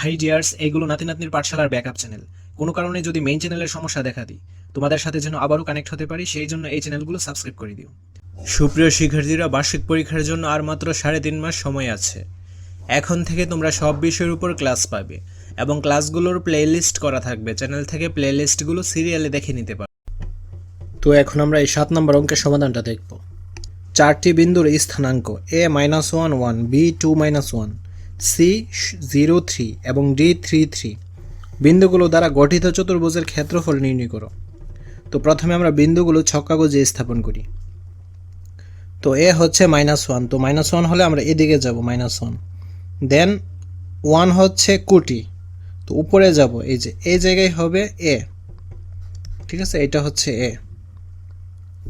High dears এইগুলো নাতি নাতনির পাঠশালার ব্যাকআপ চ্যানেল কোনো কারণে যদি মেইন চ্যানেলের সমস্যা দেখা দিই, তোমাদের সাথে যেন আবারও কানেক্ট হতে পারি, সেই জন্য এই চ্যানেলগুলো সাবস্ক্রাইব করে দিও। সুপ্রিয় শিক্ষার্থীরা, বার্ষিক পরীক্ষার জন্য আর মাত্র সাড়ে তিন মাস সময় আছে। এখন থেকে তোমরা সব বিষয়ের উপর ক্লাস পাবে এবং ক্লাসগুলোর প্লেলিস্ট করা থাকবে। চ্যানেল থেকে প্লেলিস্টগুলো সিরিয়ালে দেখে নিতে পারো। তো এখন আমরা এই সাত নম্বর অঙ্কের সমাধানটা দেখব। চারটি বিন্দুর স্থানাঙ্ক A minus one one B two minus one C zero three এবং ডি থ্রি থ্রি বিন্দুগুলো দ্বারা গঠিত চতুর্ভুজের ক্ষেত্রফল নির্ণয় করো। তো প্রথমে আমরা বিন্দুগুলো ছক্কাগজে স্থাপন করি। তো এ হচ্ছে মাইনাস ওয়ান তো মাইনাস ওয়ান হলে আমরা এদিকে যাব মাইনাস ওয়ান দেন ওয়ান হচ্ছে কোটি। তো উপরে যাব, এই যে এই জায়গায় হবে এ। ঠিক আছে? এটা হচ্ছে এ।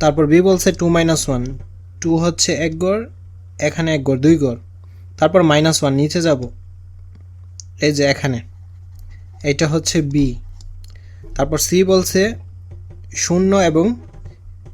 তারপর বি বলছে টু মাইনাস ওয়ান টু হচ্ছে এক গড়, এখানে এক গড়, দুই গড়। তারপর মাইনাস ওয়ান নিচে যাব। এই যে এখানে। এটা হচ্ছে বি তারপর সি বলছে শূন্য এবং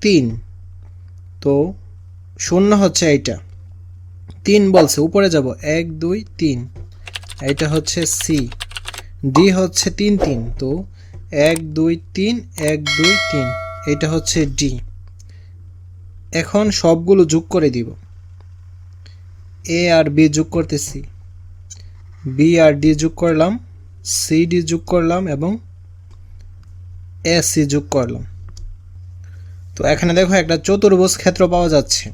তিন। তো শূন্য হচ্ছে এইটা। তিন বলছে, উপরে যাব। এক, দুই, তিন। এইটা হচ্ছে সি ডি হচ্ছে তিন তিন। তো এক, দুই, তিন, এক, দুই, তিন। এটা হচ্ছে ডি এখন সবগুলো যোগ করে দিব। এ আর বি যোগ করতেছি। বি আর ডি যোগ করলাম সি ডি যোগ করলাম এবং এ সি যোগ করলাম। তো এখানে দেখো একটা চতুর্ভুজ ক্ষেত্র পাওয়া যাচ্ছে।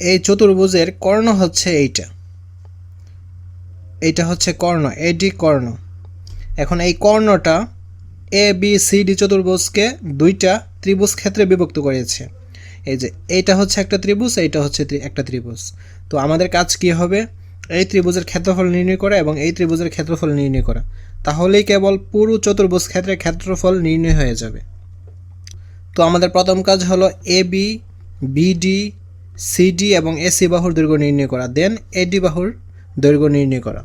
এই চতুর্ভুজের কর্ণ হচ্ছে এইটা। এইটা হচ্ছে কর্ণ এডি কর্ণ। এখন এই কর্ণটা এ বি সি ডি চতুর্ভুজকে দুইটা ত্রিভুজ ক্ষেত্রে বিভক্ত করেছে। এই যে, এইটা হচ্ছে একটা ত্রিভুজ, এইটা হচ্ছে একটা ত্রিভুজ। তো আমাদের কাজ কি হবে? এই ত্রিভুজের ক্ষেত্রফল নির্ণয় করা এবং এই ত্রিভুজের ক্ষেত্রফল নির্ণয় করা। তাহলেই কেবল পুরো চতুর্ভুজ ক্ষেত্রের ক্ষেত্রফল নির্ণয় হয়ে যাবে। তো আমাদের প্রথম কাজ হলো এ বি বিডি সিডি এবং এসি বাহুর দৈর্ঘ্য নির্ণয় করা। দেন এডি বাহুর দৈর্ঘ্য নির্ণয় করা।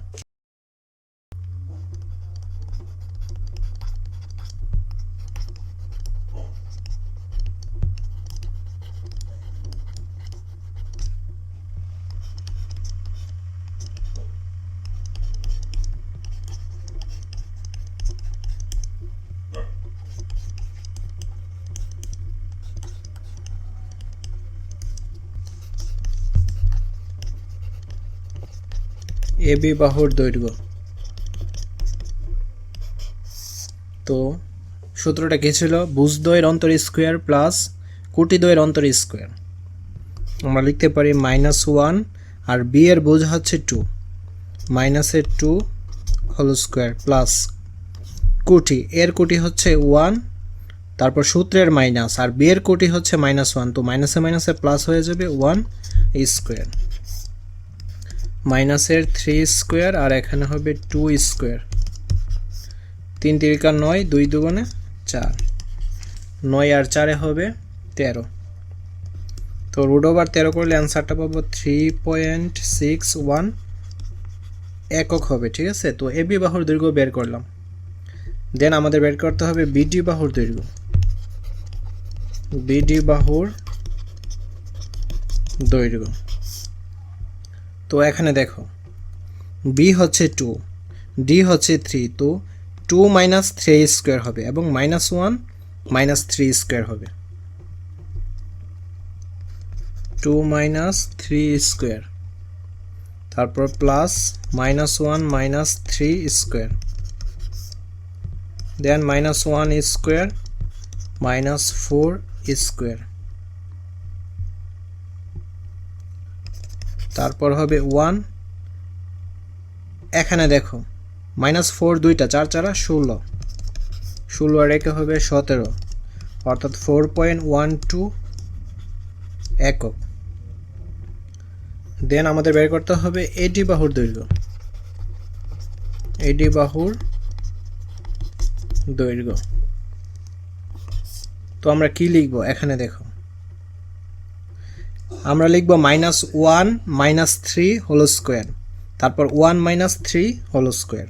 এবি বাহুর দৈর্ঘ্য। তো সূত্রটা কী ছিল? বুজদ্বয়ের অন্তর স্কোয়ার প্লাস কোটিদ্বয়ের অন্তর স্কোয়ার। আমরা লিখতে পারি মাইনাস ওয়ান আর বি এর বুঝ হচ্ছে টু। মাইনাসের টু হোল স্কোয়ার প্লাস কোটি। এর কোটি হচ্ছে ওয়ান, তারপর সূত্রের মাইনাস আর বি এর কোটি হচ্ছে মাইনাস ওয়ান। তো মাইনাসে মাইনাসে প্লাস হয়ে যাবে ওয়ান স্কোয়ার। মাইনাসের থ্রি স্কোয়ার আর এখানে হবে টু স্কোয়ার। তিন তিরিকা নয়, দুই দুগুণে চার। নয় আর চারে হবে তেরো। তো রুট ওভার তেরো করলে অ্যান্সারটা পাবো থ্রি পয়েন্ট সিক্স ওয়ান একক হবে, ঠিক আছে? তো এবি বাহুর দৈর্ঘ্য বের করলাম। দেন আমাদের বের করতে হবে বিডি বাহুর দৈর্ঘ্য। বিডি বাহুর দৈর্ঘ্য। তো এখানে দেখো। বি হচ্ছে টু ডি হচ্ছে থ্রি তো টু মাইনাস থ্রি স্কোয়ার হবে এবং minus one minus three square হবে। টু মাইনাস থ্রি স্কোয়ার তারপর plus minus one minus three square then minus one square minus four square তারপর হবে ওয়ান এখানে দেখো মাইনাস ফোর দুইটা, চার চারা ষোলো। ষোলো আর একে হবে সতেরো। অর্থাৎ ফোর পয়েন্ট ওয়ান টু একক। দেন আমাদের বের করতে হবে এডি বাহুর দৈর্ঘ্য। এডি বাহুর দৈর্ঘ্য। তো আমরা কি লিখব? এখানে দেখো। আমরা লিখব minus one minus three whole square তারপর one minus three whole square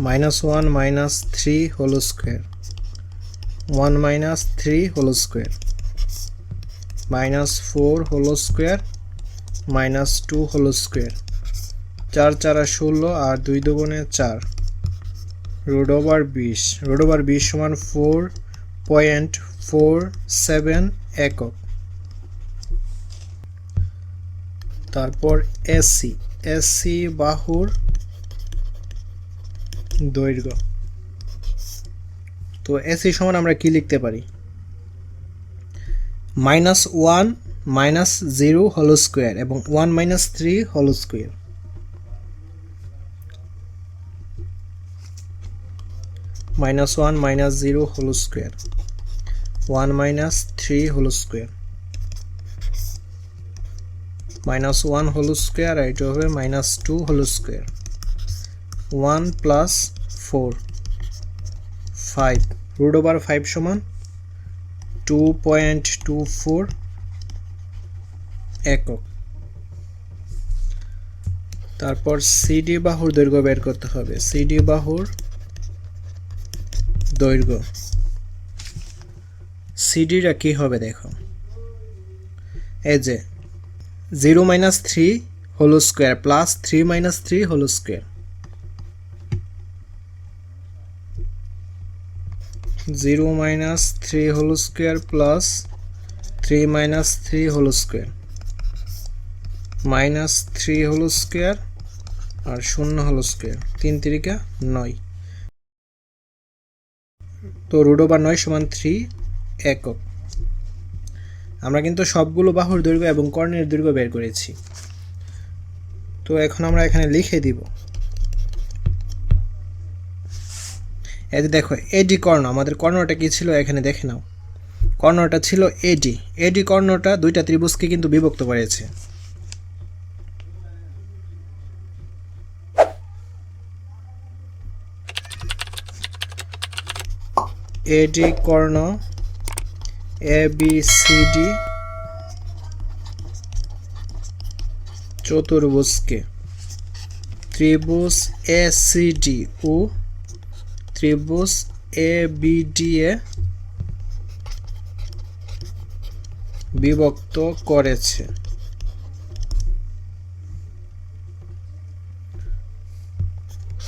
minus one minus three whole square one minus three whole square minus four whole square minus two whole square চার, চারা ষোলো, আর দুই দুগুণে চার। রুট ওভার বিশ root over বিশ সমান ফোর পয়েন্ট ফোর সেভেন একক। তারপর এসি এসি বাহুর দৈর্ঘ্য। তো এসি সমান আমরা কি লিখতে পারি? Minus one minus zero whole square এবং one minus three whole square minus one minus zero whole square one minus three whole square minus one whole square আর এটা হবে minus two whole square one plus four five root over five সমান two point two four একক। তারপর CD বাহুর দৈর্ঘ্য বের করতে হবে। সিডি বাহুর দৈর্ঘ্য। সিডিটা কি হবে দেখো। এই যে zero minus three whole square plus three minus three whole square zero minus three whole square plus three minus three whole square minus three whole square আর শূন্য হোল স্কোয়ার তিন তিরিকা নয়। তো রুট ওভার নয় সমান থ্রি একক। আমরা কিন্তু সবগুলো বাহুর দৈর্ঘ্য এবং কর্ণের দৈর্ঘ্য বের করেছি। তো এখন আমরা এখানে লিখে দিব। যে দেখো এডি কর্ণ, আমাদের কর্ণটা কি ছিল? এখানে দেখে নাও। কর্ণটা ছিল এডি এডি কর্ণটা দুইটা ত্রিভুজকে কিন্তু বিভক্ত করেছে। এডি কর্ণ এ বি সি ডি চতুর্ভুজকে। ত্রিভুজ এ সি ডি ও ত্রিভুজ এ বি ডি এ বিভক্ত করেছে।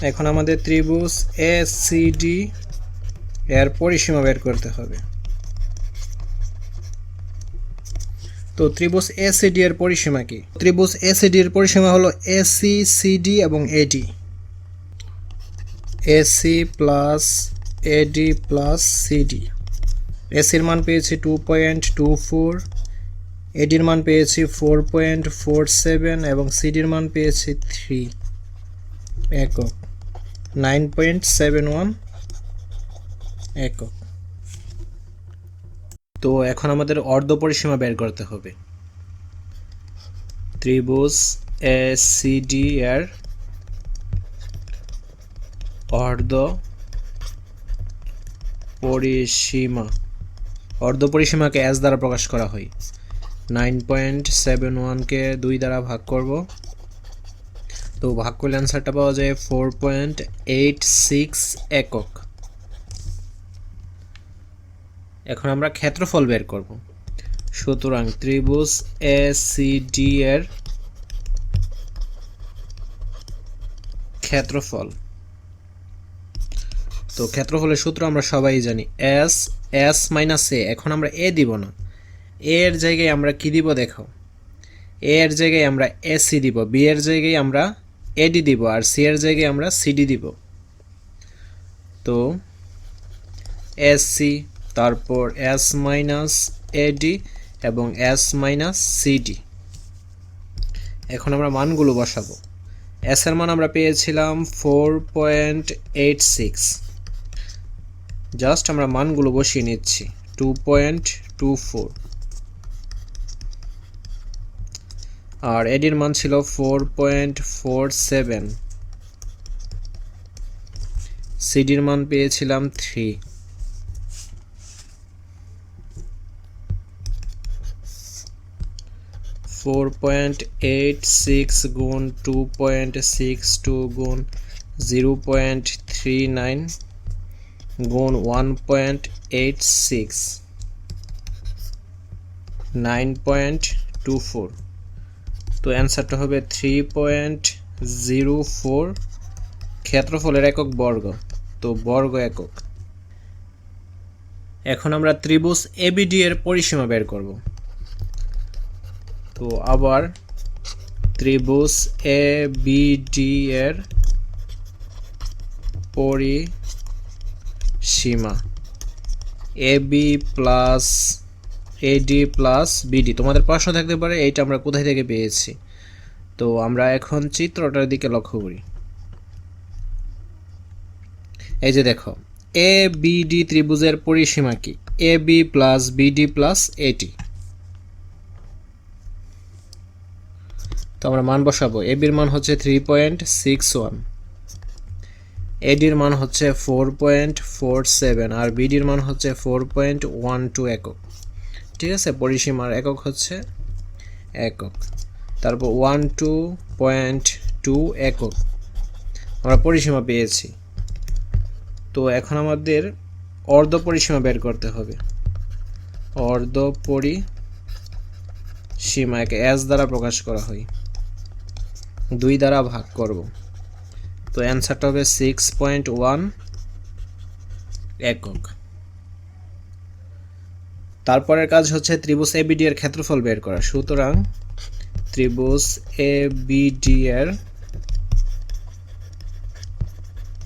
এখন আমাদের ত্রিভুজ এ সি ডি এর পরিসীমা বের করতে হবে। তো ত্রিভুজ এসিডি এর পরিসীমা কি? ত্রিভুজ এসিডি এর পরিসীমা হলো এসি সিডি এবং AD AC plus AD plus CD এসির মান পেয়েছি টু পয়েন্ট টু ফোর এডির মান পেয়েছি ফোর পয়েন্ট ফোর সেভেন এবং সিডির মান পেয়েছি থ্রি একক। নাইন পয়েন্ট সেভেন ওয়ান একক। তো এখন আমাদের অর্ধ পরিসীমা বের করতে হবে। ত্রিভুজ এ সি ডি এর অর্ধ পরিসীমা। অর্ধ পরিসীমাকে এস দ্বারা প্রকাশ করা হয়। নাইন পয়েন্ট সেভেন ওয়ানকে দুই দ্বারা ভাগ করব। তো ভাগ করলে অ্যান্সারটা পাওয়া যায় ফোর পয়েন্ট এইট সিক্স একক। এখন আমরা ক্ষেত্রফল বের করব। সুতরাং ত্রিভুজ এ সি ডি এর ক্ষেত্রফল। তো ক্ষেত্রফলের সূত্র আমরা সবাই জানি এস এস মাইনাস এ এখন আমরা এ দিব না। এ এর জায়গায় আমরা কি দিব দেখো? এ এর জায়গায় আমরা এসি দিব বি এর জায়গায় আমরা এডি দিব, আর সি এর জায়গায় আমরা সিডি দিব। তো এসসি তারপর এস মাইনাস এডি এবং এস মাইনাস সিডি এখন আমরা মানগুলো বসাবো। এস এর মান আমরা পেয়েছিলাম four point eight six just আমরা মানগুলো বসিয়ে নিচ্ছি টু পয়েন্ট টু ফোর আর এডির মান ছিল ফোর পয়েন্ট ফোর সেভেন সিডির মান পেয়েছিলাম three four point eight six গুণ টু পয়েন্ট সিক্স টু গুণ জিরো পয়েন্ট থ্রি নাইন গুণ one point eight six nine point two four তো অ্যান্সারটা হবে থ্রি পয়েন্ট জিরো ফোর ক্ষেত্রফলের একক বর্গ, তো বর্গ একক। এখন আমরা ত্রিভুজ এবিডি এর পরিসীমা বের করব। তো আবার ত্রিভুজ এ বিডি এর পরিসীমা। A B plus AD plus BD তোমাদের প্রশ্ন থাকতে পারে, এইটা আমরা কোথায় থেকে পেয়েছি? তো আমরা এখন চিত্রটার দিকে লক্ষ্য করি। এই যে দেখো এ বিডি ত্রিভুজের পরিসীমা কি? A B plus BD plus এটি তো আমরা মান বসাবো। এ বির মান হচ্ছে থ্রি পয়েন্ট সিক্স ওয়ান এডির মান হচ্ছে ফোর পয়েন্ট ফোর সেভেন আর বিডির মান হচ্ছে ফোর পয়েন্ট ওয়ান টু একক। ঠিক আছে? পরিসীমার একক হচ্ছে একক। তারপর ওয়ান টু পয়েন্ট টু একক। আমরা পরিসীমা পেয়েছি। তো এখন আমাদের অর্ধ পরিসীমা বের করতে হবে। অর্ধ পরিসীমাকে এস দ্বারা প্রকাশ করা হয়। দুই দ্বারা ভাগ করব। তো অ্যান্সারটা হবে সিক্স পয়েন্ট ওয়ান একক। তারপরের কাজ হচ্ছে ত্রিভুজ এবিডি এর ক্ষেত্রফল বের করা। সুতরাং ত্রিভুজ এবিডি এর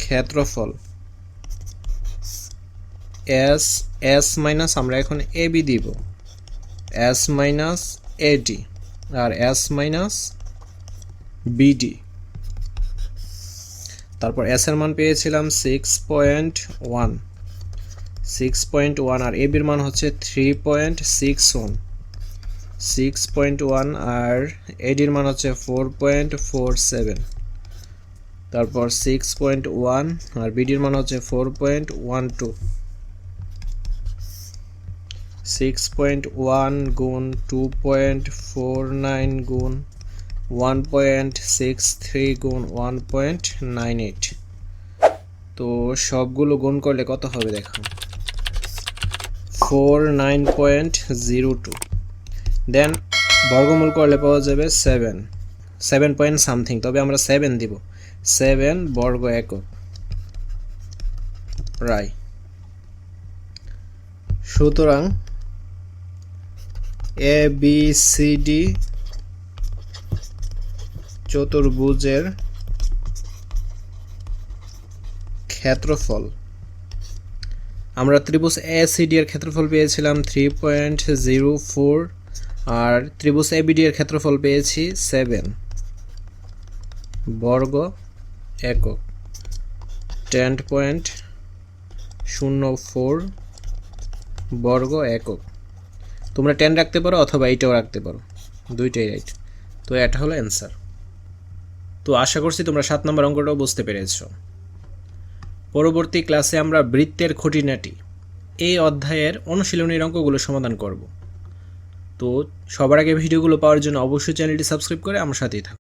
ক্ষেত্রফল এস এস মাইনাস আমরা এখন এ বি দিব। এস মাইনাস এডি আর এস মাইনাস বিডি। তারপর এস এর মান পেয়েছিলাম six point one six point one R A বির মান হচ্ছে three point six one six point one আর এডির মান হচ্ছে ফোর পয়েন্ট ফোর সেভেন তারপর সিক্স পয়েন্ট ওয়ান আর বিডির মান হচ্ছে four point one two six point one গুণ টু পয়েন্ট ফোর নাইন গুণ ওয়ান পয়েন্ট সিক্স থ্রি গুণ ওয়ান পয়েন্ট নাইন এইট তো সবগুলো গুণ করলে কত হবে দেখো? Four nine point zero two then বর্গমূল করলে পাওয়া যাবে সেভেন সেভেন পয়েন্ট সামথিং তবে আমরা সেভেন দিব। সেভেন বর্গ একক। রাই সুতরাং এ বি সি ডি চতুর্ভুজের ক্ষেত্রফল। আমরা ত্রিভুজ এ সি ডি এর ক্ষেত্রফল পেয়েছিলাম থ্রি পয়েন্ট জিরো ফোর আর ত্রিভুজ এ বি ডি এর ক্ষেত্রফল পেয়েছি সেভেন বর্গ একক। টেন পয়েন্ট শূন্য ফোর বর্গ একক। তোমরা টেন রাখতে পারো অথবা এইটাও রাখতে পারো। দুইটাই রাইট তো এটা হলো অ্যান্সার তো আশা করছি তোমরা সাত নম্বর অঙ্কটাও বুঝতে পেরেছ। পরবর্তী ক্লাসে আমরা বৃত্তের খুঁটিনাটি এই অধ্যায়ের অনুশীলনীর অঙ্কগুলো সমাধান করব। তো সবার আগে ভিডিওগুলো পাওয়ার জন্য অবশ্যই চ্যানেলটি সাবস্ক্রাইব করে আমার সাথেই থাকুন